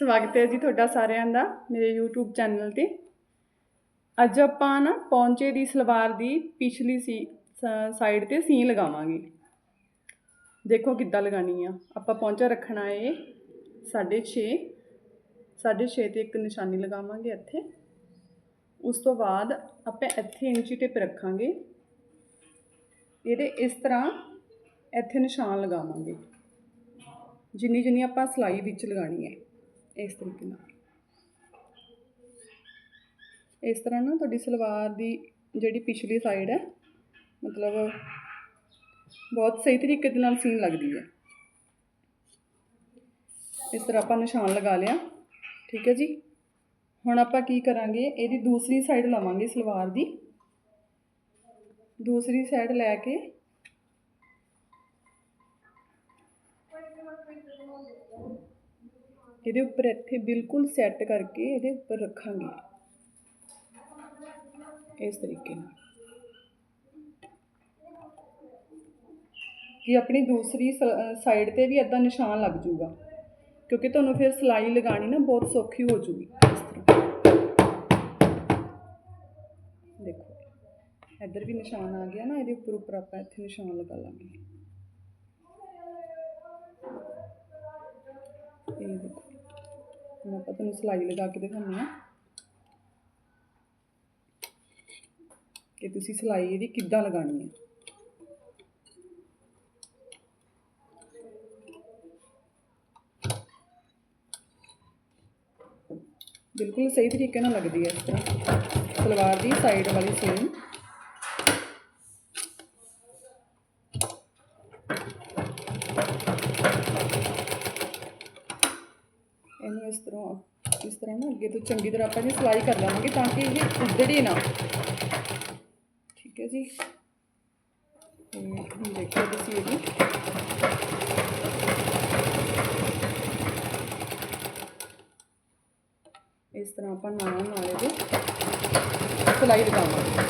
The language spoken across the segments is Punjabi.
ਸਵਾਗਤ ਹੈ ਜੀ ਤੁਹਾਡਾ ਸਾਰਿਆਂ ਦਾ ਮੇਰੇ YouTube ਚੈਨਲ ਤੇ। ਅੱਜ ਆਪਾਂ ਨਾ ਪੌਂਚੇ ਦੀ ਸਲਵਾਰ ਦੀ ਪਿਛਲੀ ਸੀ ਸਾਈਡ ਤੇ ਸੀ ਲਗਾਵਾਂਗੇ। ਦੇਖੋ ਕਿੱਦਾਂ ਲਗਾਣੀ ਆ। ਆਪਾਂ ਪੌਂਚਾ ਰੱਖਣਾ ਹੈ 6.5 6.5 ਤੇ ਇੱਕ ਨਿਸ਼ਾਨੀ ਲਗਾਵਾਂਗੇ ਇੱਥੇ। ਉਸ ਤੋਂ ਬਾਅਦ ਆਪਾਂ ਇੱਥੇ ਇੰਚੀ ਟੇਪ ਰੱਖਾਂਗੇ। ਇਹਦੇ ਇਸ ਤਰ੍ਹਾਂ ਇੱਥੇ ਨਿਸ਼ਾਨ ਲਗਾਵਾਂਗੇ। ਜਿੰਨੀ ਜਿੰਨੀ ਆਪਾਂ ਸਲਾਈ ਵਿੱਚ ਲਗਾਣੀ ਹੈ। ਇਸ ਤਰੀਕੇ ਨਾਲ। ਇਸ ਤਰ੍ਹਾਂ ਨਾ ਤੁਹਾਡੀ ਸਲਵਾਰ ਦੀ ਜਿਹੜੀ ਪਿਛਲੀ ਸਾਈਡ ਹੈ, ਮਤਲਬ ਬਹੁਤ ਸਹੀ ਤਰੀਕੇ ਦੇ ਨਾਲ ਸੀਨ ਲੱਗਦੀ ਹੈ। ਇਸ ਤਰ੍ਹਾਂ ਆਪਾਂ ਨਿਸ਼ਾਨ ਲਗਾ ਲਿਆ, ਠੀਕ ਹੈ ਜੀ। ਹੁਣ ਆਪਾਂ ਕੀ ਕਰਾਂਗੇ, ਇਹਦੀ ਦੂਸਰੀ ਸਾਈਡ ਲਵਾਂਗੇ ਸਲਵਾਰ ਦੀ। ਦੂਸਰੀ ਸਾਈਡ ਲੈ ਕੇ ਇਹਦੇ ਉੱਪਰ ਇੱਥੇ ਬਿਲਕੁਲ ਸੈੱਟ ਕਰਕੇ ਇਹਦੇ ਉੱਪਰ ਰੱਖਾਂਗੇ। ਇਸ ਤਰੀਕੇ ਨਾਲ। ਕਿ ਆਪਣੀ ਦੂਸਰੀ ਸਾਈਡ ਤੇ ਵੀ ਇਦਾਂ ਨਿਸ਼ਾਨ ਲੱਗ ਜਾਊਗਾ ਕਿਉਂਕਿ ਤੁਹਾਨੂੰ ਫਿਰ ਸਲਾਈ ਲਗਾਣੀ ਨਾ ਬਹੁਤ ਸੌਖੀ ਹੋ ਜੂਗੀ। ਇਸ ਤਰ੍ਹਾਂ। ਦੇਖੋ, ਇੱਧਰ ਵੀ ਨਿਸ਼ਾਨ ਆ ਗਿਆ ਨਾ, ਇਹਦੇ ਉੱਪਰ ਉੱਪਰ ਆਪਾਂ ਇੱਥੇ ਨਿਸ਼ਾਨ ਲਗਾ ਲਾਂਗੇ। ਇਹ ਦੇਖੋ। ਹੁਣ ਆਪਾਂ ਤੁਹਾਨੂੰ ਸਲਾਈ ਲਗਾ ਕੇ ਦਿਖਾਉਂਦੇ ਹਾਂ। ਕਿ ਤੁਸੀਂ ਸਲਾਈ ਇਹਦੀ ਕਿੱਦਾਂ ਲਗਾਣੀ ਹੈ। ਬਿਲਕੁਲ ਸਹੀ ਤਰੀਕੇ ਨਾਲ ਲੱਗਦੀ ਹੈ ਇਸ ਤਰ੍ਹਾਂ। ਸਲਵਾਰ ਦੀ ਸਾਈਡ ਵਾਲੀ ਸੇਮ ਇਹਨੂੰ ਇਸ ਤਰ੍ਹਾਂ ਇਸ ਤਰ੍ਹਾਂ ਨਾ ਅੱਗੇ ਤੋਂ ਚੰਗੀ ਤਰ੍ਹਾਂ ਆਪਾਂ ਇਹਦੀ ਸਲਾਈ ਕਰ ਲਵਾਂਗੇ ਤਾਂ ਕਿ ਇਹ ਉੱਧੜੇ ਨਾ। ਠੀਕ ਹੈ ਜੀ। ਤੇ ਦੇਖੋ ਤੁਸੀਂ ਇਹਦੀ। ਇਸ ਤਰ੍ਹਾਂ ਆਪਾਂ ਨਾਲ ਨਾਲ ਇਹਦੇ ਸਲਾਈ ਲਗਾਵਾਂਗੇ।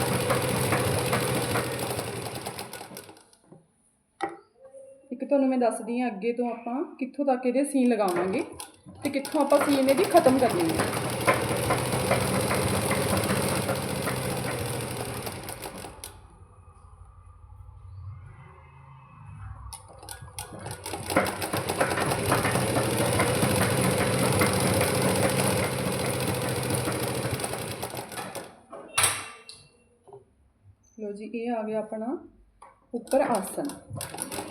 ਇੱਕ ਤੁਹਾਨੂੰ ਮੈਂ ਦੱਸਦੀ ਹਾਂ ਅੱਗੇ ਤੋਂ ਆਪਾਂ ਕਿੱਥੋਂ ਤੱਕ ਇਹਦੇ ਸੀਨ ਲਗਾਵਾਂਗੇ। ਤੇ ਕਿੱਥੋਂ ਆਪਾਂ ਸੀਨ ਇਹਦੀ ਖਤਮ ਕਰਨੀ ਹੈ ਲੋ ਜੀ ਇਹ ਆ ਗਿਆ ਆਪਣਾ ਉੱਪਰ ਆਸਨ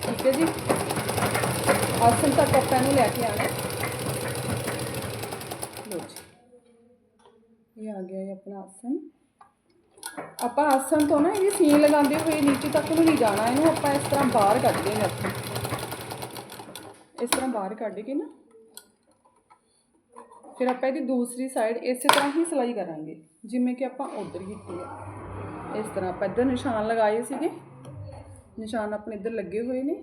ਠੀਕ ਹੈ ਜੀ ਆਸਨ ਤੱਕ ਆਪਾਂ ਇਹਨੂੰ ਲੈ ਕੇ ਆਣਾ ਲੋ ਜੀ ਇਹ ਆ ਗਿਆ ਇਹ ਆਪਣਾ ਆਸਨ ਆਪਾਂ ਆਸਨ ਤੋਂ ਨਾ ਇਹ ਸੀਨ ਲਗਾਉਂਦੇ ਹੋਏ ਨੀਚੇ ਤੱਕ ਨੂੰ ਨਹੀਂ ਜਾਣਾ। ਇਹਨੂੰ ਆਪਾਂ ਇਸ ਤਰ੍ਹਾਂ ਬਾਹਰ ਕੱਢ ਦੇਣਾ ਇੱਥੋਂ। ਇਸ ਤਰ੍ਹਾਂ ਬਾਹਰ ਕੱਢ ਕੇ ਨਾ, ਫਿਰ ਆਪਾਂ ਇਹਦੀ ਦੂਸਰੀ ਸਾਈਡ ਇਸੇ ਤਰ੍ਹਾਂ ਹੀ ਸਿਲਾਈ ਕਰਾਂਗੇ। ਜਿਵੇਂ ਕਿ ਆਪਾਂ ਉਧਰ ਕੀਤੀ ਹੈ ਇਸ ਤਰ੍ਹਾਂ ਆਪਾਂ ਇੱਧਰ ਨਿਸ਼ਾਨ ਲਗਾਏ ਸੀਗੇ। ਨਿਸ਼ਾਨ ਆਪਣੇ ਇੱਧਰ ਲੱਗੇ ਹੋਏ ਨੇ।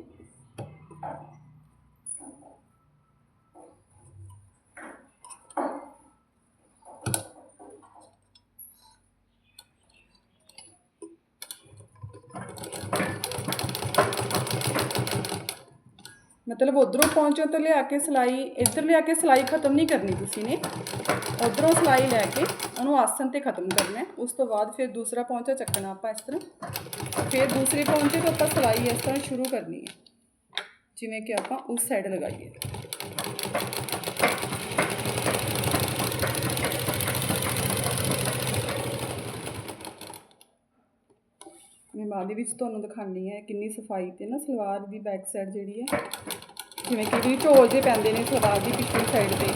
ਮਤਲਬ ਉਧਰੋਂ ਪਹੁੰਚੋ ਤੋਂ ਲਿਆ ਕੇ ਸਿਲਾਈ, ਇੱਧਰ ਲਿਆ ਕੇ ਸਿਲਾਈ ਖਤਮ ਨਹੀਂ ਕਰਨੀ ਤੁਸੀਂ ਨੇ। ਉਧਰੋਂ ਸਿਲਾਈ ਲੈ ਕੇ ਉਹਨੂੰ ਆਸਨ ਤੇ ਖਤਮ ਕਰਨਾ ਹੈ। ਉਸ ਤੋਂ ਬਾਅਦ ਫਿਰ ਦੂਸਰਾ ਪਹੁੰਚਾ ਚੱਕਣਾ ਆਪਾਂ ਇਸ ਤਰ੍ਹਾਂ। ਫਿਰ ਦੂਸਰੇ ਪਹੁੰਚੇ ਤੋਂ ਆਪਾਂ ਸਿਲਾਈ ਇਸ ਤਰ੍ਹਾਂ ਸ਼ੁਰੂ ਕਰਨੀ ਹੈ। ਜਿਵੇਂ ਕਿ ਆਪਾਂ ਉਸ ਸਾਈਡ ਲਗਾਈਏ। ਮੈਂ ਦੇ ਵਿੱਚ ਤੁਹਾਨੂੰ ਦਿਖਾਣੀ ਹੈ ਕਿੰਨੀ ਸਫ਼ਾਈ ਤੇ ਨਾ ਸਲਵਾਰ ਦੀ ਬੈਕ ਸਾਈਡ ਜਿਹੜੀ ਹੈ, ਜਿਵੇਂ ਕਿ ਵੀ ਝੋਲ ਜੇ ਪੈਂਦੇ ਨੇ ਸਲਵਾਰ ਦੀ ਪਿਛਲੀ ਸਾਈਡ ਤੇ,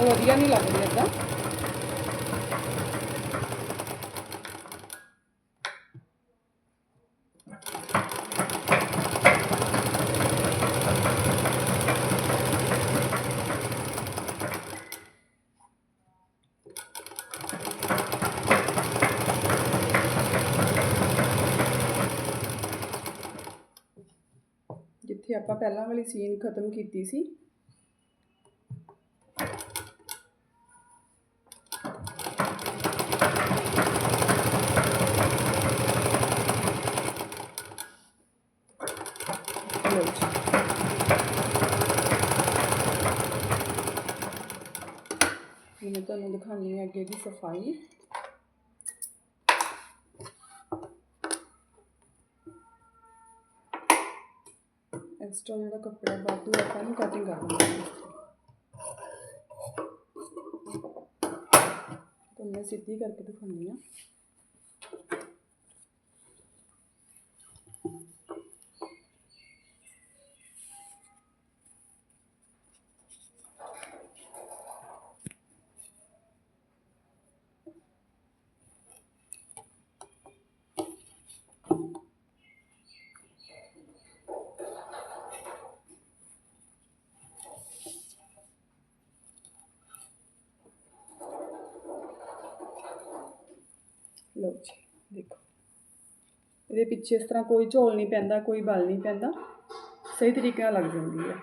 ਉਹ ਵਧੀਆ ਨਹੀਂ ਲੱਗਦੇ ਇਦਾਂ ਆਪਾਂ ਪਹਿਲਾਂ ਵਾਲੀ ਸੀਨ ਖਤਮ ਕੀਤੀ ਸੀ। ਮੈਂ ਤੁਹਾਨੂੰ ਦਿਖਾਉਂਦੀ ਹਾਂ ਅੱਗੇ ਦੀ ਸਫ਼ਾਈ। ਐਕਸਟਰਾ ਜਿਹੜਾ ਕੱਪੜਾ ਵਾਧੂ ਆਪਾਂ ਨੂੰ ਕਟਿੰਗ ਕਰ ਦਿੰਦੇ ਤੁਹਾਨੂੰ ਮੈਂ ਸਿੱਧੀ ਕਰਕੇ ਦਿਖਾਉਂਦੀ ਹਾਂ ਲਓ ਜੀ, ਦੇਖੋ। ਇਹਦੇ ਪਿੱਛੇ ਇਸ ਤਰ੍ਹਾਂ ਕੋਈ ਝੋਲ ਨਹੀਂ ਪੈਂਦਾ, ਕੋਈ ਬਲ ਨਹੀਂ ਪੈਂਦਾ। ਸਹੀ ਤਰੀਕੇ ਨਾਲ ਲੱਗ ਜਾਂਦੀ ਹੈ।